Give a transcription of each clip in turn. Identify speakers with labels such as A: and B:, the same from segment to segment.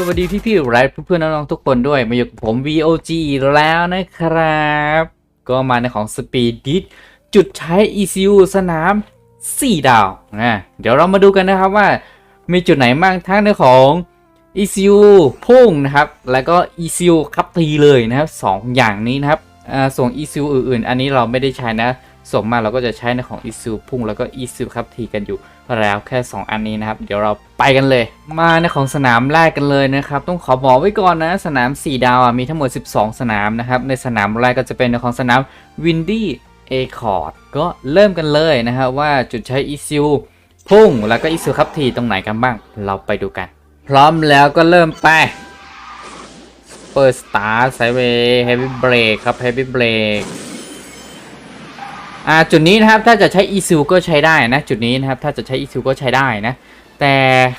A: สวัสดีพี่ๆและเพื่อนๆน้องๆทุกคนด้วย มาอยู่กับผม VOG แล้วนะครับ ก็มาในของ Speed d i t จุดใช้ ECU สนาม 4 ดาวนะเดี๋ยวเรามาดูกันนะครับว่า มีจุดไหนบ้างทั้งในของ ECU พุ่งนะครับ แล้วก็ ECU คับทีเลยนะครับสองอย่างนี้นะครับส่วน ECU อื่นๆ อันนี้เราไม่ได้ใช้นะ ส่วนมากเราก็จะใช้ในของ ECU พุ่งแล้วก็ ECU ครับทีกันอยู่แล้วแค่ 2 อันนี้นะครับ เดี๋ยวเราไปกันเลย มาในของสนามแรกกันเลยนะครับ ต้องขอบอกไว้ก่อนนะ สนาม 4 ดาวมีทั้งหมด 12 สนามนะครับ ในสนามแรกก็จะเป็นในของสนาม Windy a c o r d ก็เริ่มกันเลยนะครับว่าจุดใช้ ECU พุ่งแล้วก็ ECU ครับทีตรงไหนกันบ้าง เราไปดูกัน พร้อมแล้วก็เริ่มไปเปิดสตาร์ไซเวย์เฮฟวี่เบรกครับเฮฟวี่เบรก อ่าจุดนี้นะครับถ้าจะใช้ e s i l ก็ใช้ได้นะจุดนี้นะครับถ้าจะใช้ e s i l ก็ใช้ได้นะแต่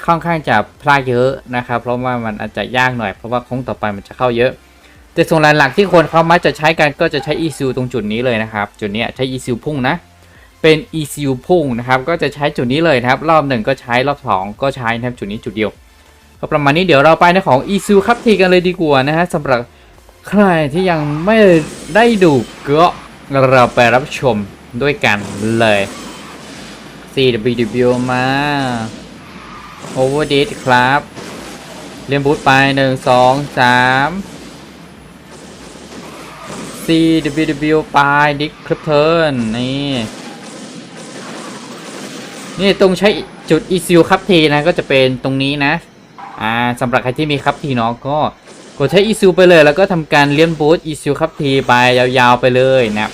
A: ค่อนข้างจะพลาดเยอะนะครับ เพราะว่ามันอาจจะยากหน่อยเพราะว่าคงต่อไปมันจะเข้าเยอะ แต่ส่วนหลักๆที่คนเขามักจะใช้กันก็จะใช้ e s i l ตรงจุดนี้เลยนะครับ จุดนี้ใช้ e s i l พุ่งนะเป็น e s i l พุ่งนะครับก็จะใช้จุดนี้เลยนะครับ รอบหนึ่งก็ใช้รอบสองก็ใช้นะครับจุดนี้จุดเดียวก็ประมาณนี้เดี๋ยวเราไปในของ e s i l ครับทีกันเลยดีกว่านะฮะสำหรับใครที่ยังไม่ได้ดูก็เราไปรับชม ด้วยกันเลย CWW มา Overdid ครับ เรียนบูทไป 1 2 3 CWW ไปดิคคลิปเทิร์นนี่ นี่ตรงใช้จุด ECU ครับทีนะ ก็จะเป็นตรงนี้นะ อ่าสำหรับใครที่มีครับทีเนาะก็กดใช้ ECU ไปเลย แล้วก็ทำการเลี้ยนบูท ECU ครับทีไปยาวๆไปเลยนะครับ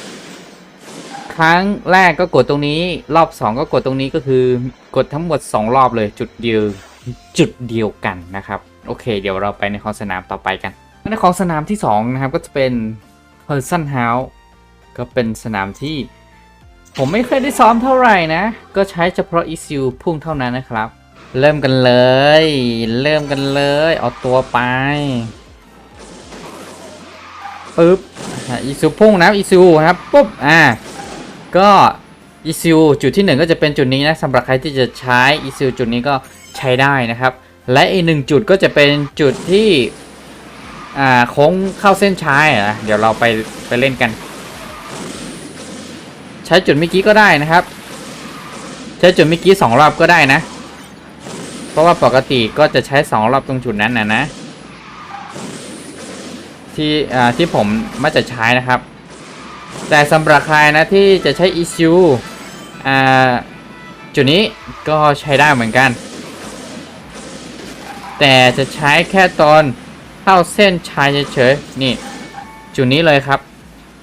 A: ครั้งแรกก็กดตรงนี้ รอบ 2 ก็กดตรงนี้ก็คือกดทั้งหมด 2 รอบเลยจุดเดียวจุดเดียวกันนะครับ โอเค เดี๋ยวเราไปในของสนามต่อไปกันในของสนามที่ 2 นะครับ ก็จะเป็น Person House ก็เป็นสนามที่ผมไม่เคยได้ซ้อมเท่าไหร่นะ ก็ใช้เฉพาะ ECU พุ่งเท่านั้นนะครับ เริ่มกันเลย เริ่มกันเลย เอาตัวไปปึ๊บอีซูพุ่งนะอีซูครับปุ๊บอ่า ก็ ECU จุดที่ 1 ก็จะเป็นจุดนี้นะสำหรับใครที่จะใช้ ECU จุดนี้ก็ใช้ได้นะครับ และอีกหนึ่งจุดก็จะเป็นจุดที่อ่าโค้งเข้าเส้นชัยนะเดี๋ยวเราไปไปเล่นกัน ใช้จุดเมื่อกี้ก็ได้นะครับ ใช้จุดเมื่อกี้สองรอบก็ได้นะ เพราะว่าปกติก็จะใช้สองรอบตรงจุดนั้นนะนะที่อ่าที่ผมมักจะใช้นะครับ แต่สำหรับใครนะที่จะใช้ ECU อ่าจุดนี้ก็ใช้ได้เหมือนกัน แต่จะใช้แค่ตอนเข้าเส้นชัยเฉยๆนี่ จุดนี้เลยครับ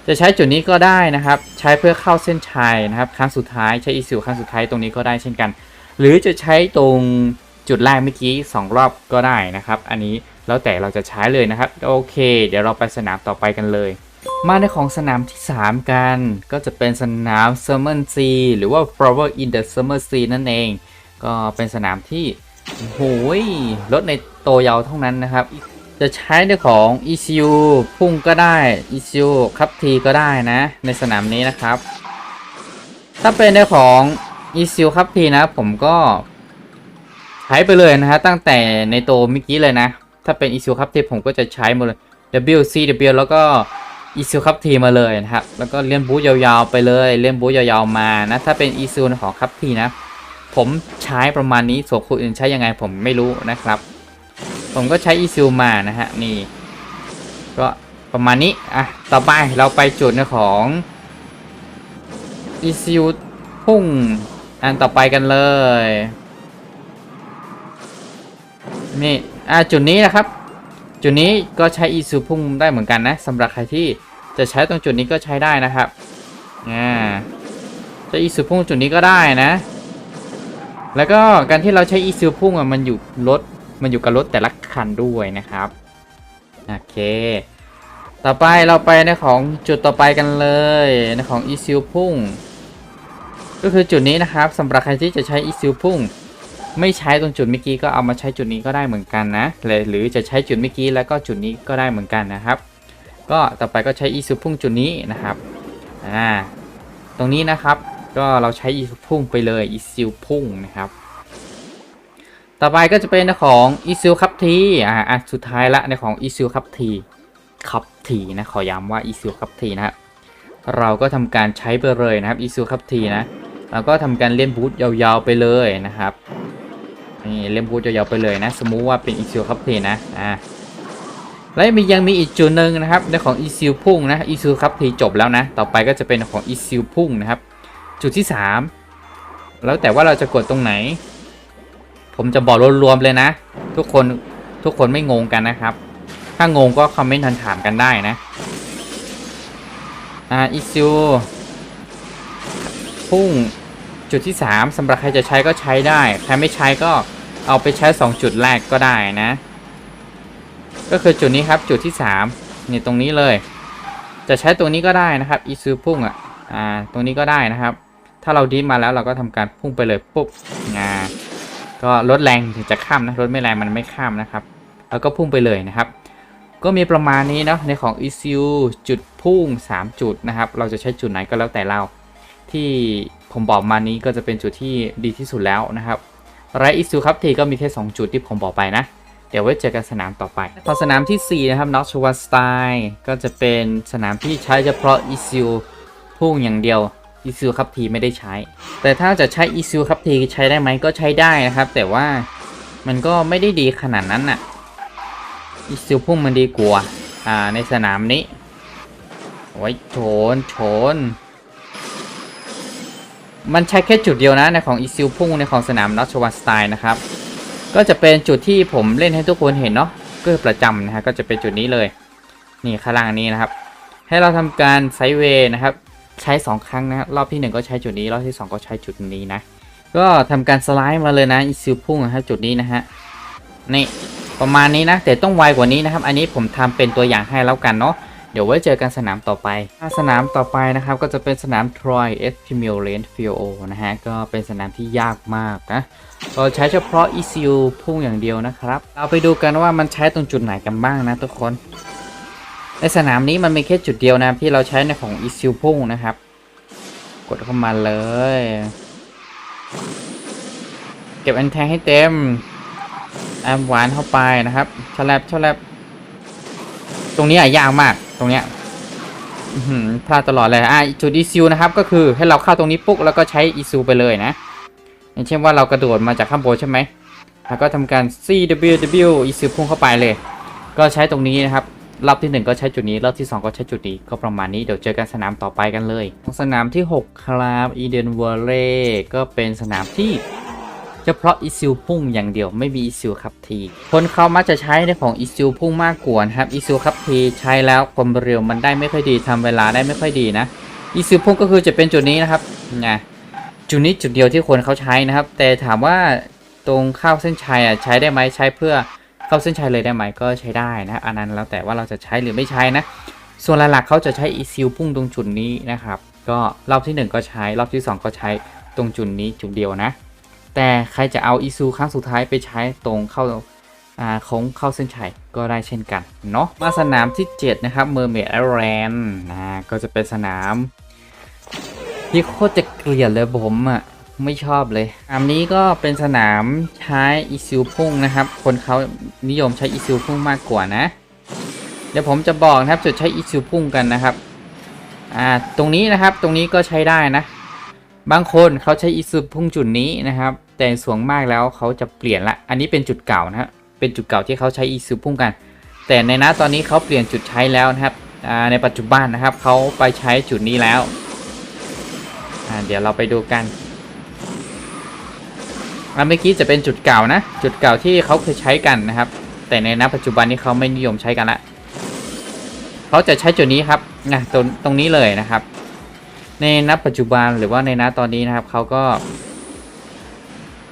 A: จะใช้จุดนี้ก็ได้นะครับ ใช้เพื่อเข้าเส้นชัยนะครับ ครั้งสุดท้ายใช้ ECU ครั้งสุดท้ายตรงนี้ก็ได้เช่นกัน หรือจะใช้ตรงจุดแรกเมื่อกี้ 2 รอบก็ได้นะครับ อันนี้แล้วแต่เราจะใช้เลยนะครับ โอเค เดี๋ยวเราไปสนามต่อไปกันเลย มาในของสนามที่ 3 กัน ก็จะเป็นสนาม Summer Sea หรือว่า Flower in the Summer Sea นั่นเอง ก็เป็นสนามที่โหยรถในโตเยาวเท่านั้นนะครับ จะใช้ในของ ECU พุ่งก็ได้ ECU คับทีก็ได้นะ ในสนามนี้นะครับ ถ้าเป็นในของ ECU คับทีนะ ผมก็ใช้ไปเลยนะฮะตั้งแต่ในโตเมื่อกี้เลยนะ ถ้าเป็น ECU คับทีผมก็จะใช้หมดเลย W C W แล้วก็ อีซิลคับทีมาเลยนะครับ แล้วก็เลียนบูธยาวๆไปเลยเลียนบูธยาวๆมานะ ถ้าเป็นอีซิลของคับทีนะ ผมใช้ประมาณนี้ส่วนคนอื่นใช้ยังไงผมไม่รู้นะครับ ผมก็ใช้อีซิลมานะฮะนี่ ก็ประมาณนี้อะต่อไปเราไปจุดในของอีซิลพุ่งอันต่อไปกันเลยนี่อะจุดนี้นะครับ จุดนี้ก็ใช้อีซูพุ่งได้เหมือนกันนะสำหรับใครที่จะใช้ตรงจุดนี้ก็ใช้ได้นะครับอ่าใช้อีซูพุ่งจุดนี้ก็ได้นะ แล้วก็การที่เราใช้อีซูพุ่งอะมันอยู่รถมันอยู่กับรถแต่ละคันด้วยนะครับโอเค ต่อไปเราไปในของจุดต่อไปกันเลยในของอีซิลพุ่ง ก็คือจุดนี้นะครับสำหรับใครที่จะใช้อีซิลพุ่ง ไม่ใช้ตรงจุดเมื่อกี้ก็เอามาใช้จุดนี้ก็ได้เหมือนกันนะหรือจะใช้จุดเมื่อกี้แล้วก็จุดนี้ก็ได้เหมือนกันนะครับ ก็ต่อไปก็ใช้อีซูพุ่งจุดนี้นะครับอ่าตรงนี้นะครับก็เราใช้อีซูพุ่งไปเลยอีซิลพุ่งนะครับ ต่อไปก็จะเป็นของอีซิลคัพทีอ่าอะสุดท้ายละในของอีซิลคัพทีคัพทีนะขอย้ำว่าอีซิลคัพทีนะครับเราก็ทำการใช้ไปเลยนะครับอีซิลคัพทีนะเราก็ทำการเล่นบูทยาวๆไปเลยนะครับ นี่เล่นบูทยาวๆไปเลยนะ สมมุติว่าเป็นอีซิลคัพทีนะอ่าและมียังมีอีกจุดหนึ่งนะครับในของอีซิลพุ่งนะอีซิลคัพทีจบแล้วนะ ต่อไปก็จะเป็นของอีซิลพุ่งนะครับ จุดที่ 3 แล้วแต่ว่าเราจะกดตรงไหน ผมจะบอกรวมๆเลยนะ ทุกคนทุกคนไม่งงกันนะครับ ถ้างงก็คอมเมนต์ถามกันได้นะอ่าอิซูพุ่ง จุดที่ 3สำหรับใครจะใช้ก็ใช้ได้ ใครไม่ใช้ก็เอาไปใช้ 2 จุดแรกก็ได้นะ ก็คือจุดนี้ครับจุดที่3นี่ตรงนี้เลย จะใช้ตรงนี้ก็ได้นะครับอิซูพุ่งอะอ่าตรงนี้ก็ได้นะครับ ถ้าเราดิฟมาแล้วเราก็ทำการพุ่งไปเลยปุ๊บอ่าก็ลดแรงถึงจะข้ามนะลดไม่แรงมันไม่ข้ามนะครับ แล้วก็พุ่งไปเลยนะครับ ก็มีประมาณนี้เนาะในของ ECU จุดพุ่ง 3 จุดนะครับ เราจะใช้จุดไหนก็แล้วแต่เราที่ ผมบอกมานี้ก็จะเป็นจุดที่ดีที่สุดแล้วนะครับไร ECU ครับทีก็มีแค่ 2 จุดที่ผมบอกไปนะ เดี๋ยวไว้เจอกันสนามต่อไป พอสนามทีสี่4 นะครับ n o t c h w a Style ก็จะเป็นสนามที่ใช้เฉพาะ ECU พุ่งอย่างเดียวอีซิลคัพทีไม่ได้ใช้ แต่ถ้าจะใช้อีซิลคัพทีใช้ได้ไหมก็ใช้ได้นะครับ แต่ว่ามันก็ไม่ได้ดีขนาดนั้นน่ะอีซิลพุ่งมันดีกว่าอ่าในสนามนี้โอ้ยโฉนโฉน มันใช้แค่จุดเดียวนะในของอีซิลพุ่งในของสนามนอชวันสไตล์นะครับ ก็จะเป็นจุดที่ผมเล่นให้ทุกคนเห็นเนาะก็ประจำนะฮะก็จะเป็นจุดนี้เลย นี่ข้างล่างนี้นะครับ ให้เราทำการไซเวย์นะครับ ใช้ 2 ครั้งนะรอบที่ 1 ก็ใช้จุดนี้ รอบที่ 2 ก็ใช้จุดนี้นะ ก็ทำการสไลด์มาเลยนะอีซิลพุ่งนะครับจุดนี้นะฮะนี่ประมาณนี้นะแต่ต้องไวกว่านี้นะครับ อันนี้ผมทำเป็นตัวอย่างให้แล้วกันเนาะ เดี๋ยวไว้เจอกันสนามต่อไป สนามต่อไปนะครับก็จะเป็นสนาม Troy S p i m i l l a n d f i o นะฮะ ก็เป็นสนามที่ยากมากนะก็ใช้เฉพาะ ECU พุ่งอย่างเดียวนะครับ เราไปดูกันว่ามันใช้ตรงจุดไหนกันบ้างนะทุกคน ในสนามนี้มันมีแค่จุดเดียวนะที่เราใช้ในของ e s i l พุ่งนะครับ กดเข้ามาเลย เก็บอันแทงให้เต็มแอมหวานเข้าไปนะครับชลับชลับตรงนี้อะยากมาก รงเนี้ยอื้อหือพลาดตลอดเลยอะจุด e s i l นะครับ ก็คือให้เราเข้าตรงนี้ปุ๊บแล้วก็ใช้ e s i l ไปเลยนะอย่างเช่นว่าเรากระโดดมาจากข้างบนใช่ไหมแล้วก็ทำการ CWW e s i l พุ่งเข้าไปเลย ก็ใช้ตรงนี้นะครับรอบที่ 1 ก็ใช้จุดนี้รอบที่ 2 ก็ใช้จุดนี้ก็ประมาณนี้เดี๋ยวเจอกันสนามต่อไปกันเลย สนามที่ 6 ครับอีเดนเวอร์เล่ก็เป็นสนามที่ เฉพาะอีซิลพุ่งอย่างเดียวไม่มีอีซิลคับทีคนเขามักจะใช้ในของอีซิลพุ่งมากกว่านะครับอีซิลคับทีใช้แล้วความเร็วมันได้ไม่ค่อยดีทำเวลาได้ไม่ค่อยดีนะอีซิลพุ่งก็คือจะเป็นจุดนี้นะครับนะจุดนี้จุดเดียวที่คนเขาใช้นะครับ แต่ถามว่าตรงเข้าเส้นชัยอะใช้ได้ไหมใช้เพื่อเข้าเส้นชัยเลยได้ไหมก็ใช้ได้นะอันนั้นแล้วแต่ว่าเราจะใช้หรือไม่ใช้นะ ส่วนหลักๆเขาจะใช้อีซิลพุ่งตรงจุดนี้นะครับ ก็รอบที่ 1 ก็ใช้รอบที่ 2 ก็ใช้ตรงจุดนี้จุดเดียวนะ แต่ใครจะเอาอีซิลครั้งสุดท้ายไปใช้ตรงเข้าอ่าโค้งเข้าเส้นชัยก็ได้เช่นกันเนาะมาสนามที่ 7 นะครับเมอร์เมดไอแลนนะก็จะเป็นสนาม ที่โคตรจะเกลียดเลยผมอะ่ะไม่ชอบเลยสนามนี้ก็เป็นสนามใช้อีซิลพุ่งนะครับ คนเขานิยมใช้อีซิลพุ่งมากกว่านะ เดี๋ยวผมจะบอกนะครับจุดใช้อีซิลพุ่งกันนะครับ อ่า ตรงนี้นะครับ ตรงนี้ก็ใช้ได้นะ บางคนเขาใช้อีซิลพุ่งจุดนี้นะครับ แต่ส่วนมากแล้วเขาจะเปลี่ยนละ อันนี้เป็นจุดเก่านะครับเป็นจุดเก่าที่เขาใช้อีซิลพุ่งกัน แต่ในนะตอนนี้เขาเปลี่ยนจุดใช้แล้วนะครับในปัจจุบันนะครับเขาไปใช้จุดนี้แล้วเดี๋ยวเราไปดูกันเมื่อกี้จะเป็นจุดเก่านะ จุดเก่าที่เขาเคยใช้กันนะครับ แต่ในณปัจจุบันนี้เขาไม่นิยมใช้กันละเขาจะใช้จุดนี้ครับนะตรงตรงนี้เลยนะครับ ในณปัจจุบันหรือว่าในณตอนนี้นะครับเขาก็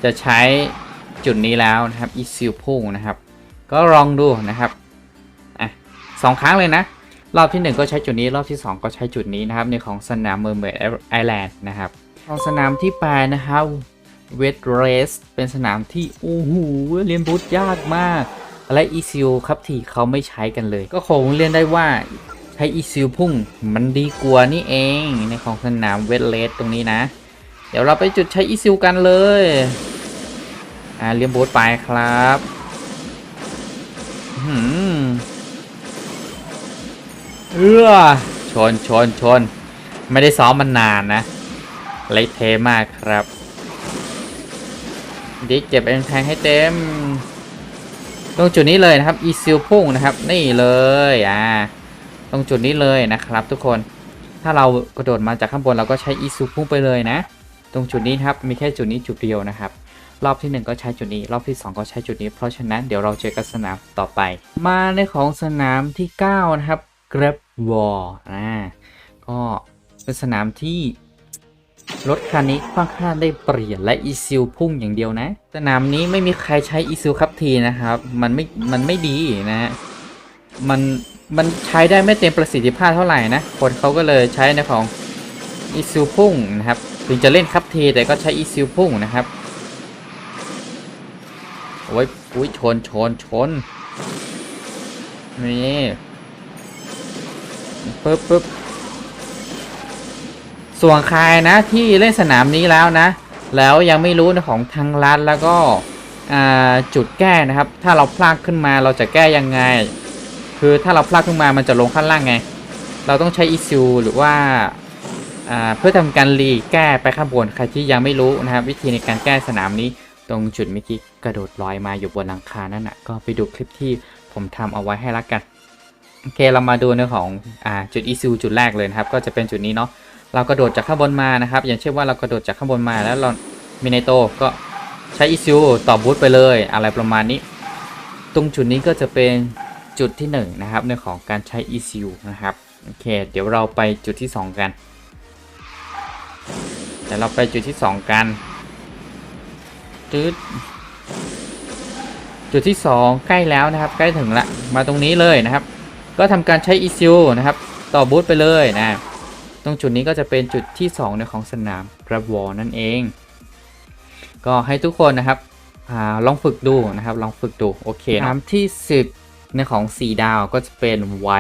A: จะใช้จุดนี้แล้วนะครับอีซิลพุ่งนะครับ ก็ลองดูนะครับอะสองครั้งเลยนะ รอบที่หนึ่งก็ใช้จุดนี้รอบที่สองก็ใช้จุดนี้นะครับ ในของสนามเมอร์เมดไอแลนด์นะครับของสนามที่แปดนะครับเวทเรสเป็นสนามที่โอ้โหเรียนบูทยากมาก และอีซิลครับที่เขาไม่ใช้กันเลย ก็คงเรียนได้ว่า ช้อีซิลพุ่งมันดีกว่านี่เองในของสนามเวทเรสตรงนี้นะ เดี๋ยวเราไปจุดใช้อีซิลกันเลย อ่าเลี้ยมบูทไปครับอื้อหืมเออชนชนชน ไม่ได้ซ้อมมันนานนะเละเทะมากครับดิเก็บเอ็นแทงให้เต็ม ตรงจุดนี้เลยนะครับ อีซิลพุ่งนะครับ นี่เลย อ่า ตรงจุดนี้เลยนะครับ ทุกคนถ้าเรากระโดดมาจากข้างบนเราก็ใช้อีซิลพุ่งไปเลยนะ ตรงจุดนี้ครับมีแค่จุดนี้จุดเดียวนะครับ รอบที่ 1 ก็ใช้จุดนี้ รอบที่ 2 ก็ใช้จุดนี้ เพราะฉะนั้นเดี๋ยวเราเจอกันสนามต่อไป มาในของสนามที่ 9 นะครับ Grab Wall อ่าก็เป็นสนามที่รถคันนี้ค่อนข้างได้เปลี่ยนและอีซิลพุ่งอย่างเดียวนะ สนามนี้ไม่มีใครใช้อีซิลครับทีนะครับ มันไม่มันไม่ดีนะฮะมัน มันใช้ได้ไม่เต็มประสิทธิภาพเท่าไหร่นะ คนเขาก็เลยใช้ในของอีซิลพุ่งนะครับ ถึงจะเล่นคับทีแต่ก็ใช้อีซิลพุ่งนะครับ โอ้ยอุ้ยชนชนชนนี่ปึ๊บปึ๊บส่วนใครนะที่เล่นสนามนี้แล้วนะ แล้วยังไม่รู้ในของทางรัฐแล้วก็จุดแก้นะครับ ถ้าเราพลาดขึ้นมาเราจะแก้ยังไง คือถ้าเราพลาดขึ้นมามันจะลงข้างล่างไง เราต้องใช้อีซิหรือว่าเพื่อทำการรีแก้ไปข้างบนใครที่ยังไม่รู้นะครับ วิธีในการแก้สนามนี้ ตรงจุดเมื่อกี้กระโดดลอยมาอยู่บนหลังคานั่นนะก็ไปดูคลิปที่ผมทำเอาไว้ให้ละกันโอเคเรามาดูในของอจุดอีซิจุดแรกเลยนะครับ ก็จะเป็นจุดนี้เนาะเรากระโดดจากข้างบนมานะครับ อย่างเช่นว่าเรากระโดดจากข้างบนมาแล้วเรามีในโตก็ใช้อีซิต่อบูทไปเลย อะไรประมาณนี้ ตรงจุดนี้ก็จะเป็น จุดที่1นงนะครับในของการใช้อีซิลนะครับโอเค เดี๋ยวเราไปจุดที่ 2 กันเดี๋ยวเราไปจุดที่ 2 กันจุดจุดที่ 2 ใกล้แล้วนะครับใกล้ถึงละมาตรงนี้เลยนะครับ ก็ทำการใช้อีซิลนะครับ ต่อบูทไปเลยนะ ตรงจุดนี้ก็จะเป็นจุดที่2ในของสนามกระวอนั่นเอง ก็ให้ทุกคนนะครับอาลองฝึกดูนะครับ ลองฝึกดูโอเคสนามที่ 10 ในของ 4 ดาวก็จะเป็นไว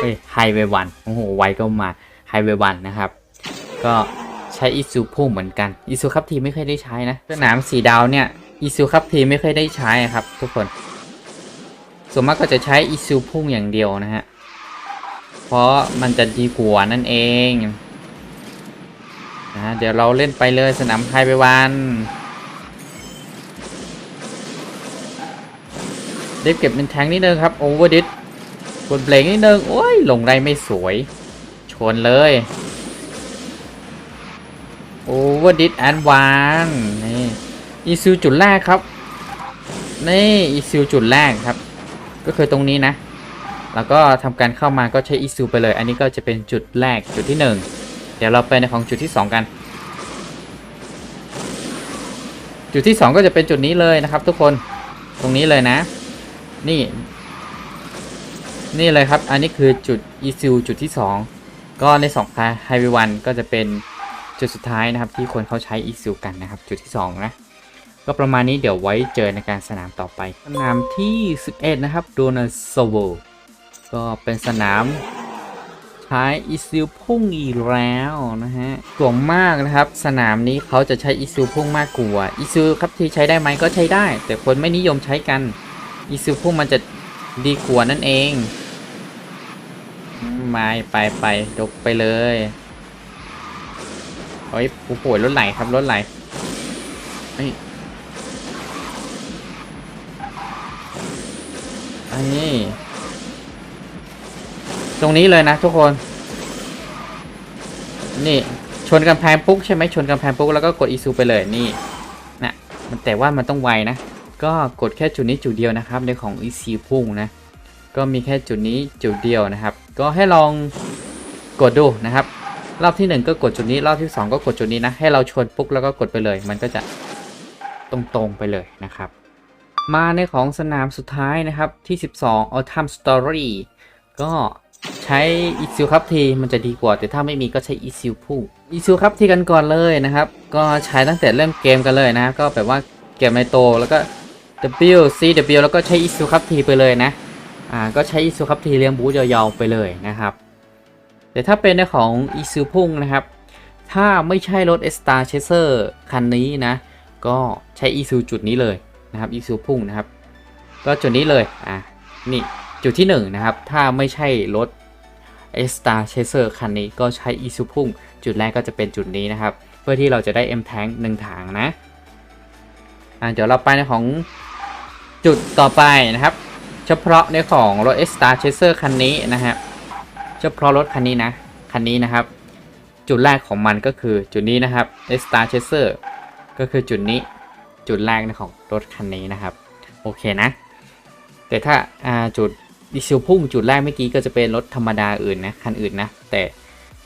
A: เอ้ยไฮเววันโอ้โหไวก็มาไฮเววันนะครับ ก็ใช้อีซูพุ่งเหมือนกันอีซูคัพทีไม่เคยได้ใช้นะสนาม4ดาวเนี่ยอีซูคัพทีไม่เคยได้ใช้ครับ ทุกคน ส่วนมากก็จะใช้อีซูพุ่งอย่างเดียวนะฮะเพราะมันจะดีกว่านั่นเองนะเดี๋ยวเราเล่นไปเลยสนามไฮไปวัน ด็บเก็บเป็นแทงนิดนึงครับโอเวอร์ดิสกดเบรกนิดนึงโอ้ยลงได้ไม่สวย ชนเลยโอเวอร์ดิสแอนวานนี่อีซิลจุดแรกครับนี่อีซิลจุดแรกครับ ก็คือตรงนี้นะ แล้วก็ทำการเข้ามาก็ใช้อีซูไปเลย อันนี้ก็จะเป็นจุดแรกจุดที่ 1 เดี๋ยวเราไปในของจุดที่ 2 กัน จุดที่ 2 ก็จะเป็นจุดนี้เลยนะครับ ทุกคนตรงนี้เลยนะ นี่ นี่เลยครับ อันนี้คือจุดอีซูจุดที่ 2 ก็ใน2พาไฮเววันก็จะเป็นจุดสุดท้ายนะครับ ที่คนเขาใช้อีซูกันนะครับ จุดที่ 2 นะ ก็ประมาณนี้เดี๋ยวไว้เจอในการสนามต่อไป สนามที่ 11 นะครับโดนัลโซโวก็เป็นสนามใช้อีซิลพุ่งอีกแล้วนะฮะส่วนมากนะครับ สนามนี้เขาจะใช้อีซิลพุ่งมากกว่าอีซิลครับที่ใช้ได้ไหมก็ใช้ได้ แต่คนไม่นิยมใช้กัน อีซิลพุ่งมันจะดีกว่านั่นเองม่ไปไปดกไปเลยโอ้ยผู้ป่วยรถไหลครับรถไหลเอ้ยอันนี้ตรงนี้เลยนะทุกคน นี่ชนกำแพงปุ๊กใช่ไหมชนกำแพงปุ๊กแล้วก็กดอีซูไปเลยนี่นะมันแต่ว่ามันต้องไวนะ ก็กดแค่จุดนี้จุดเดียวนะครับในของอีซีพุ่งนะก็มีแค่จุดนี้จุดเดียวนะครับ ก็ให้ลองกดดูนะครับรอบที่ 1 ก็กดจุดนี้รอบที่ 2 ก็กดจุดนี้นะให้เราชนปุ๊กแล้วก็กดไปเลย มันก็จะตรงๆไปเลยนะครับ มาในของสนามสุดท้ายนะครับที่ 12 Autumn Story ก็ใช้อีซิลครับทีมันจะดีกว่า แต่ถ้าไม่มีก็ใช้อีซิลพุ่งอีซิลครับทีกันก่อนเลยนะครับ ก็ใช้ตั้งแต่เริ่มเกมกันเลยนะ ก็แบบว่าเก็บในโตแล้วก็ W C W แล้วก็ใช้อีซิลครับทีไปเลยนะ อ่า ก็ใช้อีซิลครับทีเลี้ยงบูทยาวๆไปเลยนะครับ แต่ถ้าเป็นในของอีซิลพุ่งนะครับ ถ้าไม่ใช่รถ Star Chaser คันนี้นะ ก็ใช้อีซิลจุดนี้เลยนะครับอีซูพุ่งนะครับ ก็จุดนี้เลย อะนี่จุดที่1นะครับ ถ้าไม่ใช่รถ a s t a r Chaser คันนี้ก็ใช้อีซูพุ่ง จุดแรกก็จะเป็นจุดนี้นะครับ เพื่อที่เราจะได้ M Tank หนึ่งถังนะ อะเดี๋ยวเราไปในของ จุดต่อไปนะครับ เฉพาะในของรถ a s t a r Chaser คันนี้นะฮะเฉพาะรถคันนี้นะ คันนี้นะครับ จุดแรกของมันก็คือจุดนี้นะครับ a s t a r Chaser ก็คือจุดนี้จุดแรกในของรถคันนี้นะครับ โอเคนะ แต่ถ้าาจุดดิซิลพุ่งจุดแรกเมื่อกี้ก็จะเป็นรถธรรมดาอื่นนะคันอื่นนะ แต่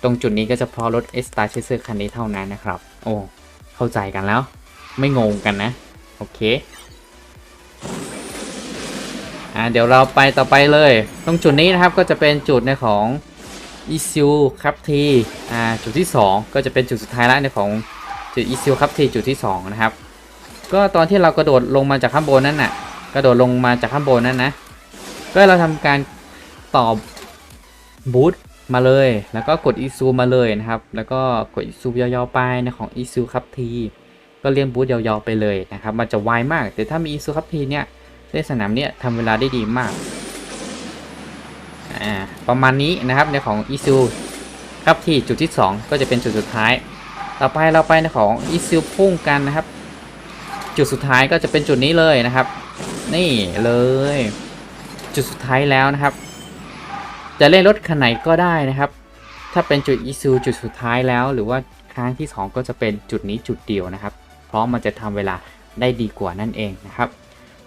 A: ตรงจุดนี้ก็จะเพาะรถ a s t a r Chaser คันนี้เท่านั้นนะครับ โอ้เข้าใจกันแล้ว ไม่งงกันนะ โอเค อ่าเดี๋ยวเราไปต่อไปเลย ตรงจุดนี้นะครับก็จะเป็นจุดในของ e c u ครับทีอ่าจุดที่ 2 ก็จะเป็นจุดสุดท้ายแล้วในของจุด e c u ครับทีจุดที่ 2 นะครับ ก็ตอนที่เรากระโดดลงมาจากข้างบนนั่นน่ะกระโดดลงมาจากข้างบนนั่นนะก็เราทำการตอบบูทมาเลย แล้วก็กด e c u มาเลยนะครับ แล้วก็กด e c u ยาวๆไปในของ e c u ครับทีก็เลี้ยงบูทยาวๆไปเลยนะครับ มันจะไวมาก แต่ถ้ามี e c u ครับทีเนี่ย เล่นสนามเนี่ยทำเวลาได้ดีมากอ่าประมาณนี้นะครับในของ e c u ครับที่จุดที่ 2 ก็จะเป็นจุดสุดท้าย ต่อไปเราไปในของ e c u พุ่งกันนะครับ จุดสุดท้ายก็จะเป็นจุดนี้เลยนะครับ นี่เลย จุดสุดท้ายแล้วนะครับ จะเล่นรถคันไหนก็ได้นะครับ ถ้าเป็นจุด e c u จุดสุดท้ายแล้ว หรือว่าครั้งที่ 2 ก็จะเป็นจุดนี้จุดเดียวนะครับ เพราะมันจะทำเวลาได้ดีกว่านั่นเองนะครับ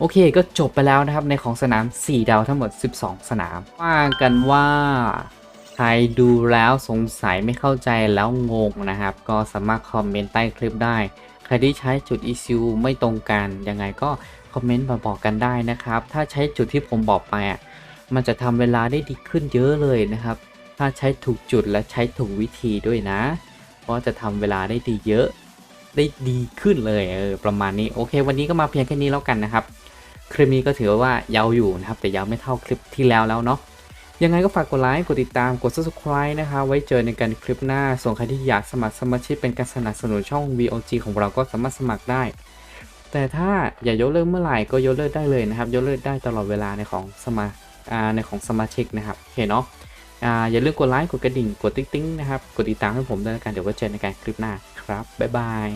A: โอเคก็จบไปแล้วนะครับในของสนาม 4 ดาวทั้งหมด 12 สนาม ว่ากันว่าใครดูแล้วสงสัยไม่เข้าใจแล้วงงนะครับ ก็สามารถคอมเมนต์ใต้คลิปได้ ใครที่ใช้จุด ECU ไม่ตรงกัน ยังไงก็คอมเมนต์มาบอกกันได้นะครับ ถ้าใช้จุดที่ผมบอกไปอะมันจะทำเวลาได้ดีขึ้นเยอะเลยนะครับ ถ้าใช้ถูกจุดและใช้ถูกวิธีด้วยนะ เพราะจะทำเวลาได้ดีเยอะ ได้ดีขึ้นเลยเออประมาณนี้โอเค วันนี้ก็มาเพียงแค่นี้แล้วกันนะครับ คลิปนี้ก็ถือว่ายาวอยู่นะครับ แต่ยาวไม่เท่าคลิปที่แล้วแล้วเนาะยังไงก็ฝากกดไลค์กดติดตามกด subscribe นะคะ ไว้เจอในกันคลิปหน้า ส่วนใครที่อยากสมัครสมาชิกเป็นการสนับสนุนช่อง VOG ของเราก็สามารถสมัครได้ แต่ถ้าอย่ายกเลิกเมื่อไหร่ก็ยกเลิกได้เลยนะครับ ยกเลิกได้ตลอดเวลาในของสมาในของสมาชิกนะครับโอเคเนาะอ่าอย่าลืมกดไลค์กดกระดิ่งกดติ๊งๆนะครับ กดติดตามให้ผมด้วยกันเดี๋ยวไว้เจอในการคลิปหน้าครับบ๊ายบาย